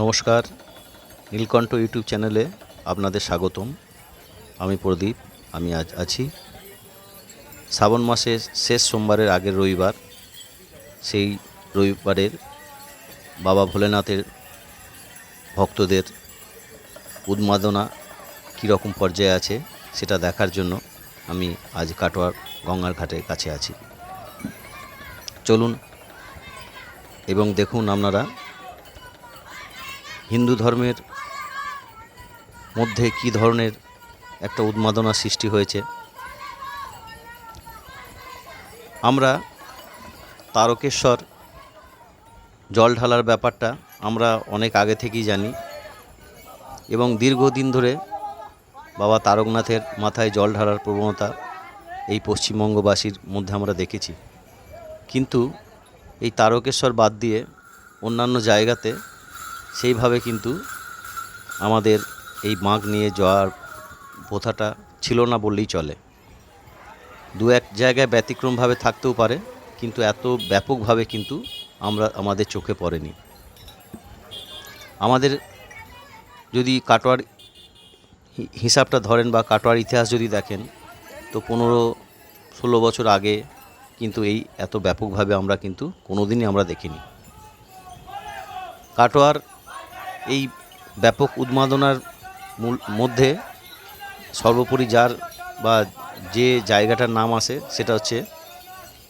নমস্কার, নীলকণ্ঠ ইউটিউব চ্যানেলে আপনাদের স্বাগতম। আমি প্রদীপ, আমি আজ আছি। শ্রাবণ মাসের শেষ সোমবারের আগের রবিবার, সেই রবিবারের বাবা ভোলেনাথের ভক্তদের উন্মাদনা কীরকম পর্যায়ে আছে সেটা দেখার জন্য আমি আজ কাটোয়ার গঙ্গার ঘাটের কাছে আছি। চলুন এবং দেখুন আপনারা হিন্দু ধর্মের মধ্যে কী ধরনের একটা উন্মাদনা সৃষ্টি হয়েছে? আমরা তারকেশ্বর জল ঢালার ব্যাপারটা আমরা অনেক আগে থেকেই জানি এবং দীর্ঘদিন ধরে বাবা তারকনাথের মাথায় জল ঢালার প্রবণতা এই পশ্চিমবঙ্গবাসীর মধ্যে আমরা দেখেছি। কিন্তু এই তারকেশ্বর বাদ দিয়ে অন্যান্য জায়গাতে সেইভাবে কিন্তু আমাদের এই মাঘ নিয়ে যাওয়ার প্রথাটা ছিল না বললেই চলে। দু এক জায়গায় ব্যতিক্রমভাবে থাকতেও পারে, কিন্তু এত ব্যাপকভাবে কিন্তু আমরা, আমাদের চোখে পড়েনি। আমাদের যদি কাটোয়ার হিসাবটা ধরেন বা কাটোয়ার ইতিহাস যদি দেখেন, তো পনেরো ষোলো বছর আগে কিন্তু এই এত ব্যাপকভাবে আমরা কিন্তু কোনোদিনই আমরা দেখিনি। কাটোয়ার এই ব্যাপক উন্মাদনার মধ্যে সর্বোপরি যার বা যে জায়গাটার নাম আসে সেটা হচ্ছে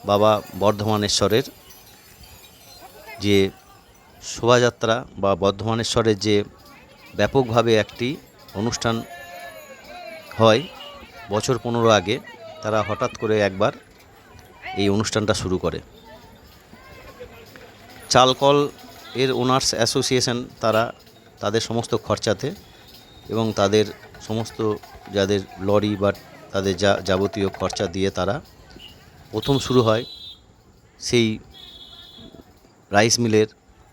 বাবা বর্ধমানেশ্বরের যে শোভাযাত্রা বা বর্ধমানেশ্বরের যে ব্যাপকভাবে একটি অনুষ্ঠান হয় বছর পনেরো আগে, তারা হঠাৎ করে একবার এই অনুষ্ঠানটা শুরু করে। চালকল এর ওনার্স অ্যাসোসিয়েশন তারা তাদের সমস্ত খরচাতে এবং তাদের সমস্ত যাদের লরি বা তাদের যা যাবতীয় খরচা দিয়ে তারা প্রথম শুরু হয় সেই রাইস মিলের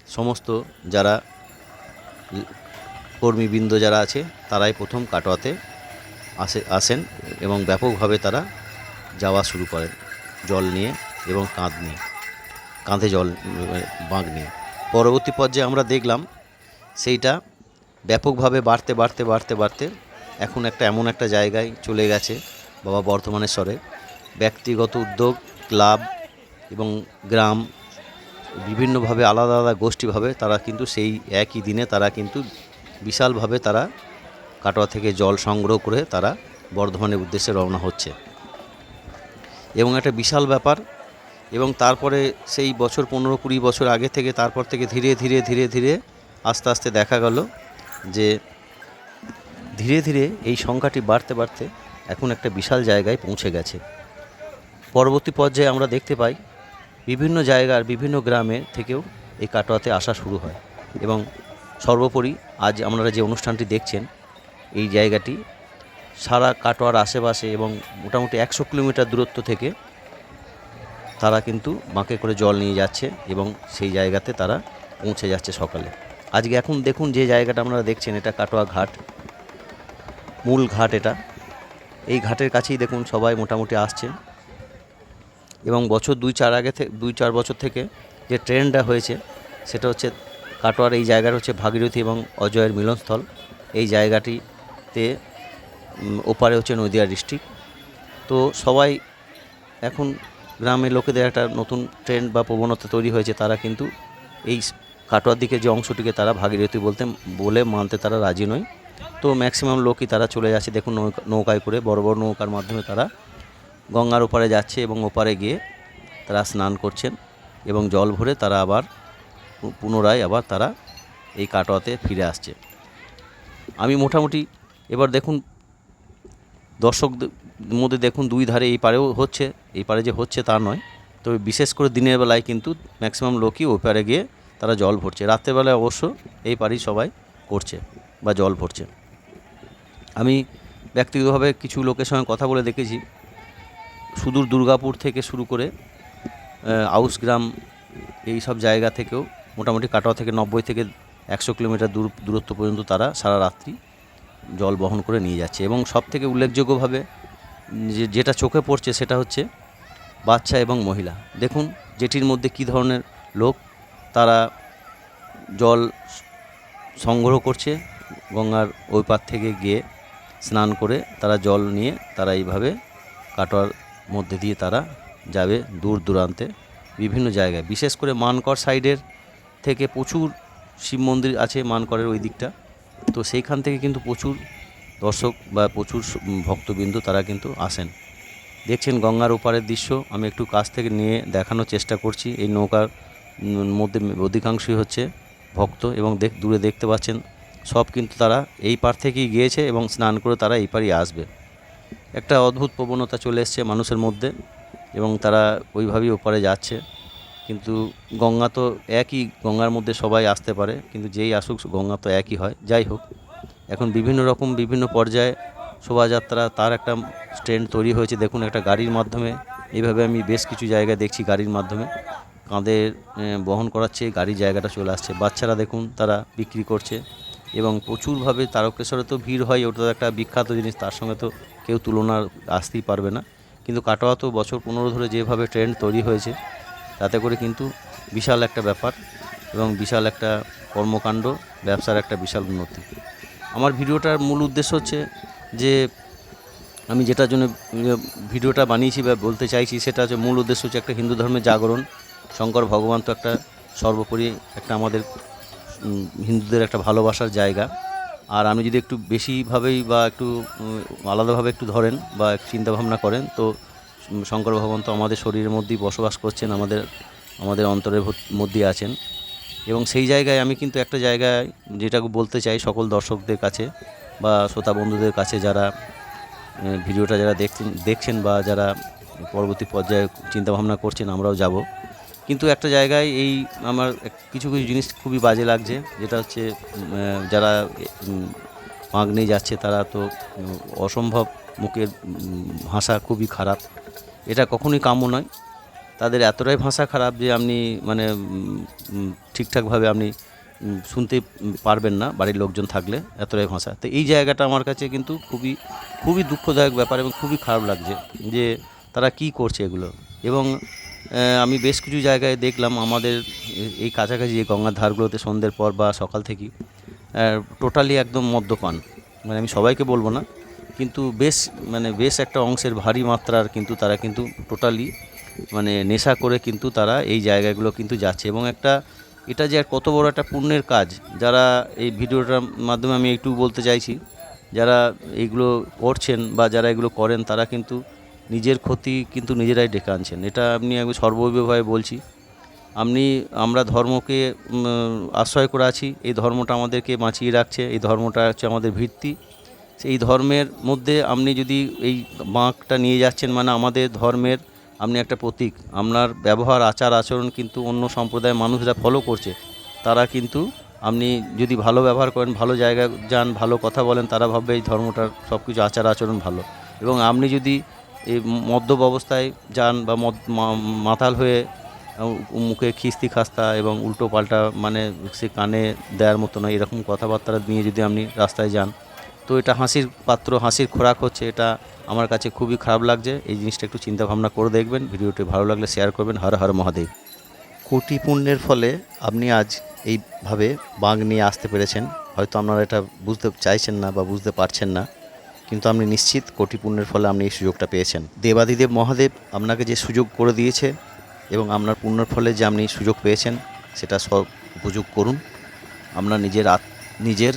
সমস্ত যারা কর্মীবৃন্দ যারা আছে তারাই প্রথম কাটোয়াতে আসে, আসেন এবং ব্যাপকভাবে তারা যাওয়া শুরু করেন জল নিয়ে এবং কাঁধ নিয়ে, কাঁধে জল বাঁক নিয়ে। পরবর্তী পর্যায়ে আমরা দেখলাম সেইটা ব্যাপকভাবে বাড়তে বাড়তে বাড়তে বাড়তে এখন একটা এমন একটা জায়গায় চলে গেছে বাবা বর্ধমানেশ্বরে। ব্যক্তিগত উদ্যোগ, ক্লাব এবং গ্রাম বিভিন্নভাবে আলাদা আলাদা গোষ্ঠীভাবে তারা কিন্তু সেই একই দিনে তারা কিন্তু বিশালভাবে তারা কাটোয়া থেকে জল সংগ্রহ করে তারা বর্ধমানের উদ্দেশ্যে রওনা হচ্ছে। এবং একটা বিশাল ব্যাপার এবং তারপরে সেই বছর পনেরো কুড়ি বছর আগে থেকে তারপর থেকে ধীরে ধীরে ধীরে ধীরে আস্তে আস্তে দেখা গেল যে ধীরে ধীরে এই সংখ্যাটি বাড়তে বাড়তে এখন একটা বিশাল জায়গায় পৌঁছে গেছে। পরবর্তী পর্যায়ে আমরা দেখতে পাই বিভিন্ন জায়গার বিভিন্ন গ্রামে থেকেও এই কাটোয়াতে আসা শুরু হয় এবং সর্বোপরি আজ আপনারা যে অনুষ্ঠানটি দেখছেন, এই জায়গাটি সারা কাটোয়ার আশেপাশে এবং মোটামুটি একশো কিলোমিটার দূরত্ব থেকে তারা কিন্তু বাঁকে করে জল নিয়ে যাচ্ছে এবং সেই জায়গাতে তারা পৌঁছে যাচ্ছে সকালে। আজকে এখন দেখুন যে জায়গাটা আপনারা দেখছেন, এটা কাটোয়া ঘাট, মূল ঘাট এটা। এই ঘাটের কাছেই দেখুন সবাই মোটামুটি আসছে। এবং বছর দুই চার আগে থেকে দুই চার বছর থেকে যে ট্রেনটা হয়েছে, সেটা হচ্ছে কাটোয়ার এই জায়গাটা হচ্ছে ভাগীরথী এবং অজয়ের মিলনস্থল। এই জায়গাটিতে ওপারে হচ্ছে নদিয়া ডিস্ট্রিক্ট। তো সবাই এখন গ্রামের লোকেদের একটা নতুন ট্রেন্ড বা প্রবণতা তৈরি হয়েছে, তারা কিন্তু এই কাটোয়ার দিকে যে অংশটিকে তারা ভাগীরথী বলতে, বলে মানতে তারা রাজি নয়। তো ম্যাক্সিমাম লোকই তারা চলে যাচ্ছে, দেখুন নৌকা, নৌকায় করে বড় বড় নৌকার মাধ্যমে তারা গঙ্গার ওপারে যাচ্ছে এবং ওপারে গিয়ে তারা স্নান করছেন এবং জল ভরে তারা আবার পুনরায় আবার তারা এই কাটোয়াতে ফিরে আসছে। আমি মোটামুটি এবার দেখুন, দর্শকদের মধ্যে দেখুন দুই ধারে এই পারেও হচ্ছে। এই পারে যে হচ্ছে তা নয়। তবে বিশেষ করে দিনের বেলায় কিন্তু ম্যাক্সিমাম লোকই ওই পারে গিয়ে তারা জল ভরছে। রাত্রেবেলায় অবশ্য এই পারেই সবাই করছে বা জল ভরছে। আমি ব্যক্তিগতভাবে কিছু লোকের সঙ্গে কথা বলে দেখেছি। সুদূর দুর্গাপুর থেকে শুরু করে আহ, আউস গ্রাম এই সব জায়গা থেকেও মোটামুটি কাটোয়া থেকে নব্বই থেকে একশো কিলোমিটার দূর দূরত্ব পর্যন্ত তারা সারা রাত্রি জল বহন করে নিয়ে যাচ্ছে। এবং সব থেকে উল্লেখযোগ্যভাবে যে যেটা চোখে পড়ছে সেটা হচ্ছে বাচ্চা এবং মহিলা। দেখুন যেটির মধ্যে কী ধরনের লোক। তারা জল সংগ্রহ করছে, গঙ্গার ওই পার থেকে গিয়ে স্নান করে তারা জল নিয়ে তারা এইভাবে কাটোয়ার মধ্যে দিয়ে তারা যাবে দূর দূরান্তে বিভিন্ন জায়গায়। বিশেষ করে মানকর সাইডের থেকে প্রচুর শিব মন্দির আছে মানকরের ওই দিকটা। তো সেইখান থেকে কিন্তু প্রচুর দর্শক বা প্রচুর ভক্তবৃন্দ তারা কিন্তু আসেন। দেখছেন গঙ্গার ওপারের দৃশ্য। আমি একটু কাছ থেকে নিয়ে দেখানোর চেষ্টা করছি। এই নৌকার মধ্যে অধিকাংশই হচ্ছে ভক্ত এবং দেখ, দূরে দেখতে পাচ্ছেন সব কিন্তু তারা এই পার থেকেই গিয়েছে এবং স্নান করে তারা এই পারই আসবে। একটা অদ্ভুত প্রবণতা চলে এসছে মানুষের মধ্যে এবং তারা ওইভাবেই ওপারে যাচ্ছে। কিন্তু গঙ্গা তো একই, গঙ্গার মধ্যে সবাই আসতে পারে। কিন্তু যেই আসুক, গঙ্গা তো একই হয়। যাই হোক, এখন বিভিন্ন রকম বিভিন্ন পর্যায়ে শোভাযাত্রা, তার একটা ট্রেন্ড তৈরি হয়েছে, দেখুন একটা গাড়ির মাধ্যমে। এইভাবে আমি বেশ কিছু জায়গায় দেখছি গাড়ির মাধ্যমে। কাঁধে বহন করাচ্ছে, গাড়ির জায়গাটা চলে আসছে। বাচ্চারা দেখুন, তারা বিক্রি করছে এবং প্রচুরভাবে তারকেশ্বরে তো ভিড় হয়, ওটা একটা বিখ্যাত জিনিস, তার সঙ্গে তো কেউ তুলনা আসতেই পারবে না। কিন্তু কাটোয়া তো বছর পনেরো ধরে যেভাবে ট্রেন্ড তৈরি হয়েছে, তাতে করে কিন্তু বিশাল একটা ব্যাপার এবং বিশাল একটা কর্মকাণ্ড, ব্যবসার একটা বিশাল উন্নতি। আমার ভিডিওটার মূল উদ্দেশ্য হচ্ছে যে আমি যেটার জন্য ভিডিওটা বানিয়েছি বা বলতে চাইছি, সেটা হচ্ছে মূল উদ্দেশ্য হচ্ছে একটা হিন্দু ধর্মের জাগরণ। শঙ্কর ভগবান তো একটা সর্বোপরি একটা আমাদের হিন্দুদের একটা ভালোবাসার জায়গা। আর আমি যদি একটু বেশিভাবেই বা একটু আলাদাভাবে একটু ধরেন বা চিন্তাভাবনা করেন, তো শঙ্কর ভগবান তো আমাদের শরীরের মধ্যেই বসবাস করছেন, আমাদের আমাদের অন্তরের মধ্যেই আছেন। এবং সেই জায়গায় আমি কিন্তু একটা জায়গায় যেটা বলতে চাই সকল দর্শকদের কাছে বা শ্রোতা বন্ধুদের কাছে যারা ভিডিওটা যারা দেখছেন দেখছেন বা যারা পরবর্তী পর্যায়ে চিন্তাভাবনা করছেন, আমরাও যাব। কিন্তু একটা জায়গায় এই আমার কিছু কিছু জিনিস খুবই বাজে লাগছে, যেটা হচ্ছে যারা পাঁক নিয়ে যাচ্ছে, তারা তো অসম্ভব মুখের ভাষা খুবই খারাপ। এটা কখনোই কাম্য নয়। তাদের এতটাই ভাষা খারাপ যে আপনি মানে ঠিকঠাকভাবে আপনি শুনতে পারবেন না, বাড়ির লোকজন থাকলে, এতটাই ভাষা তো এই জায়গাটা আমার কাছে কিন্তু খুবই খুবই দুঃখদায়ক ব্যাপার এবং খুবই খারাপ লাগছে যে তারা কি করছে এগুলো। এবং আমি বেশ কিছু জায়গায় দেখলাম আমাদের এই কাছাকাছি যে গঙ্গার ধারগুলোতে সন্ধ্যের পর বা সকাল থেকেই টোটালি একদম মদ্যপান। মানে আমি সবাইকে বলব না, কিন্তু বেশ মানে বেশ একটা অংশের ভারী মাত্রার কিন্তু তারা কিন্তু টোটালি মানে নেশা করে কিন্তু তারা এই জায়গাগুলো কিন্তু যাচ্ছে। এবং একটা এটা যে কত বড় একটা পুণ্যের কাজ, যারা এই ভিডিওটার মাধ্যমে আমি একটু বলতে চাইছি, যারা এইগুলো করছেন বা যারা এগুলো করেন, তারা কিন্তু নিজের ক্ষতি কিন্তু নিজেরাই ডেকে আনছেন। এটা আপনি একবার সর্ববিভাবে বলছি। আপনি, আমরা ধর্মকে আশ্রয় করে আছি, এই ধর্মটা আমাদেরকে বাঁচিয়ে রাখছে, এই ধর্মটা হচ্ছে আমাদের ভিত্তি। সেই ধর্মের মধ্যে আপনি যদি এই বাঁকটা নিয়ে যাচ্ছেন মানে আমাদের ধর্মের আপনি একটা প্রতীক। আপনার ব্যবহার, আচার, আচরণ কিন্তু অন্য সম্প্রদায়ের মানুষরা ফলো করছে, তারা কিন্তু আপনি যদি ভালো ব্যবহার করেন, ভালো জায়গায় যান, ভালো কথা বলেন, তারা ভাববে এই ধর্মটার সব কিছু আচার, আচরণ ভালো। এবং আপনি যদি এই মদ্যপ অবস্থায় যান বা মদ মাতাল হয়ে মুখে খিস্তি খাস্তা এবং উল্টো পাল্টা মানে সে কানে দেওয়ার মতো নয়, এরকম কথাবার্তা নিয়ে যদি আপনি রাস্তায় যান তো এটা হাসির পাত্র, হাসির খোরাক হচ্ছে এটা আমার কাছে খুবই খারাপ লাগছে। এই জিনিসটা একটু চিন্তা ভাবনা করে দেখবেন। ভিডিওটি ভালো লাগলে শেয়ার করবেন। হর হর মহাদেব। কোটি পুণ্যের ফলে আপনি আজ এইভাবে বাঘ নিয়ে আসতে পেরেছেন। হয়তো আপনারা এটা বুঝতে চাইছেন না বা বুঝতে পারছেন না। কিন্তু আপনি নিশ্চিত কোটি পুণ্যের ফলে আপনি এই সুযোগটা পেয়েছেন। দেবাদিদেব মহাদেব আপনাকে যে সুযোগ করে দিয়েছে এবং আপনার পুণ্যের ফলে যে আপনি সুযোগ পেয়েছেন, সেটা সব উপযোগ করুন। আপনার নিজের নিজের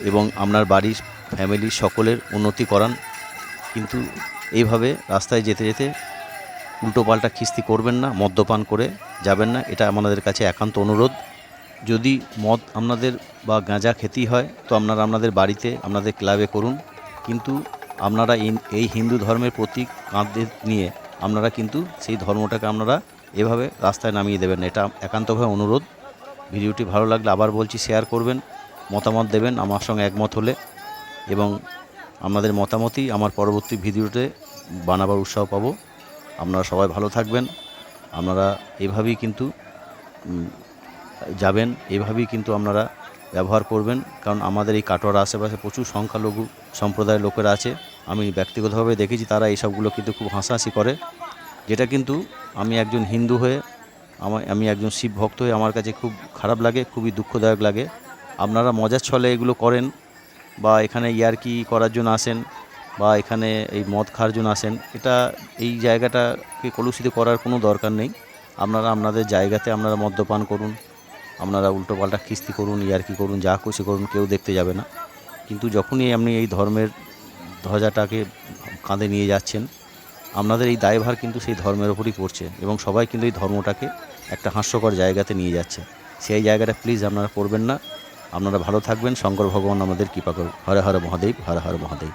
এবং আপনার বাড়ির ফ্যামিলির সকলের উন্নতি করান। কিন্তু এইভাবে রাস্তায় যেতে যেতে উল্টোপাল্টা খিস্তি করবেন না, মদ্যপান করে যাবেন না, এটা আমাদের কাছে একান্ত অনুরোধ। যদি মদ আপনাদের বা গাঁজা খেতেই হয়, তো আপনারা আপনাদের বাড়িতে, আপনাদের ক্লাবে করুন। কিন্তু আপনারা এই- এই হিন্দু ধর্মের প্রতীক কাঁধে নিয়ে আপনারা কিন্তু সেই ধর্মটাকে আপনারা এভাবে রাস্তায় নামিয়ে দেবেন এটা একান্তভাবে অনুরোধ। ভিডিওটি ভালো লাগলে আবার বলছি শেয়ার করবেন। মতামত দেবেন, আমার সঙ্গে একমত হলে। এবং আপনাদের মতামতই আমার পরবর্তী ভিডিওতে বানাবার উৎসাহ পাবো। আপনারা সবাই ভালো থাকবেন। আপনারা এভাবেই কিন্তু যাবেন, এভাবেই কিন্তু আপনারা ব্যবহার করবেন। কারণ আমাদের এই কাটোয়ার আশেপাশে প্রচুর সংখ্যালঘু সম্প্রদায়ের লোকেরা আছে। আমি ব্যক্তিগতভাবে দেখেছি তারা এইসবগুলো কিন্তু খুব হাসাহাসি করে। যেটা কিন্তু আমি একজন হিন্দু হয়ে, আমি একজন শিব ভক্ত হয়ে আমার কাছে খুব খারাপ লাগে, খুবই দুঃখদায়ক লাগে। আপনারা মজার ছলে এগুলো করেন বা এখানে ইয়ারকি করার জন্য আসেন বা এখানে এই মদ খাওয়ার জন্য আসেন, এটা এই জায়গাটাকে কলুষিত করার কোনো দরকার নেই। আপনারা আপনাদের জায়গাতে আপনারা মদ্যপান করুন, আপনারা উল্টোপাল্টা কিস্তি করুন, ইয়ারকি করুন, যা খুশি করুন, কেউ দেখতে যাবে না। কিন্তু যখনই আপনি এই ধর্মের ধ্বজাটাকে কাঁধে নিয়ে যাচ্ছেন, আপনাদের এই দায়ভার কিন্তু সেই ধর্মের ওপরই পড়ছে এবং সবাই কিন্তু এই ধর্মটাকে একটা হাস্যকর জায়গাতে নিয়ে যাচ্ছে। সেই জায়গাটা প্লিজ আপনারা করবেন না। আপনারা ভালো থাকবেন। শঙ্কর ভগবান আমাদের কৃপা করুন হরে হরে মহাদেব হরে হরে মহাদেব।